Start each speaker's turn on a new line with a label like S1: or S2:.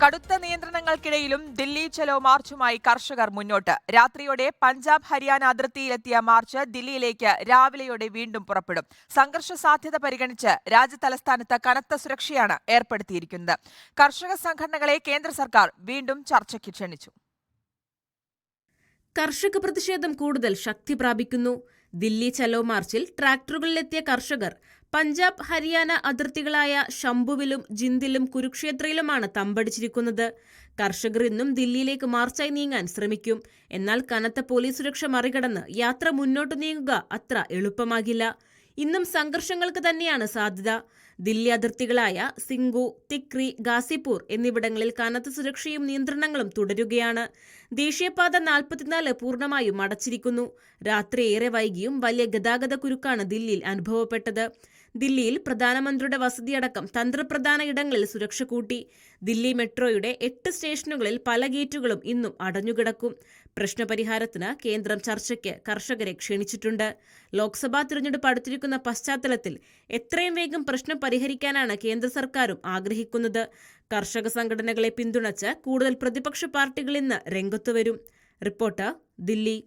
S1: കടുത്ത നിയന്ത്രണങ്ങൾക്കിടയിലും ദില്ലി ചലോ മാർച്ചുമായി കർഷകർ മുന്നോട്ട്. രാത്രിയോടെ പഞ്ചാബ് ഹരിയാന അതിർത്തിയിലെത്തിയ മാർച്ച് ദില്ലിയിലേക്ക് രാവിലെയോടെ വീണ്ടും പുറപ്പെടും. സംഘർഷ സാധ്യത പരിഗണിച്ച് രാജ്യതലസ്ഥാനത്ത് കനത്ത സുരക്ഷയാണ് ഏർപ്പെടുത്തിയിരിക്കുന്നത്. കർഷക സംഘടനകളെ കേന്ദ്ര സർക്കാർ വീണ്ടും ചർച്ചയ്ക്ക് ക്ഷണിച്ചു.
S2: കർഷക പ്രതിഷേധം കൂടുതൽ ശക്തി പ്രാപിക്കുന്നു. ദില്ലി ചലോ മാർച്ചിൽ ട്രാക്ടറുകളിലെത്തിയ കർഷകർ പഞ്ചാബ് ഹരിയാന അതിർത്തികളായ ശംഭുവിലും ജിന്ദിലും കുരുക്ഷേത്രയിലുമാണ് തമ്പടിച്ചിരിക്കുന്നത്. കർഷകർ ഇന്നും ദില്ലിയിലേക്ക് മാർച്ചായി നീങ്ങാൻ ശ്രമിക്കും. എന്നാൽ കനത്ത പോലീസ് സുരക്ഷ മറികടന്ന് യാത്ര മുന്നോട്ട് നീങ്ങുക അത്ര എളുപ്പമാകില്ല. ഇന്നും സംഘർഷങ്ങൾക്ക് തന്നെയാണ് സാധ്യത. ദില്ലി അതിർത്തികളായ സിംഗു തിക്രി ഗാസിപൂർ എന്നിവിടങ്ങളിൽ കനത്ത സുരക്ഷയും നിയന്ത്രണങ്ങളും തുടരുകയാണ്. ദേശീയപാത നാൽപ്പത്തിനാല് പൂർണമായും അടച്ചിരിക്കുന്നു. രാത്രി ഏറെ വൈകിയും വലിയ ഗതാഗത കുരുക്കാണ് ദില്ലിയിൽ അനുഭവപ്പെട്ടത്. ദില്ലിയിൽ പ്രധാനമന്ത്രിയുടെ വസതിയടക്കം തന്ത്രപ്രധാന ഇടങ്ങളിൽ സുരക്ഷ കൂട്ടി. ദില്ലി മെട്രോയുടെ എട്ട് സ്റ്റേഷനുകളിൽ പല ഗേറ്റുകളും ഇന്നും അടഞ്ഞുകിടക്കും. പ്രശ്നപരിഹാരത്തിന് കേന്ദ്രം ചർച്ചയ്ക്ക് കർഷകരെ ക്ഷണിച്ചിട്ടുണ്ട്. ലോക്സഭാ തിരഞ്ഞെടുപ്പ് അടുത്തിരിക്കുന്ന പശ്ചാത്തലത്തിൽ എത്രയും വേഗം പ്രശ്നം പരിഹരിക്കാനാണ് കേന്ദ്ര സർക്കാരും ആഗ്രഹിക്കുന്നത്. കർഷക സംഘടനകളെ പിന്തുണച്ച് കൂടുതൽ പ്രതിപക്ഷ പാർട്ടികൾ ഇന്ന് രംഗത്തുവരും റിപ്പോർട്ടർ ദില്ലി.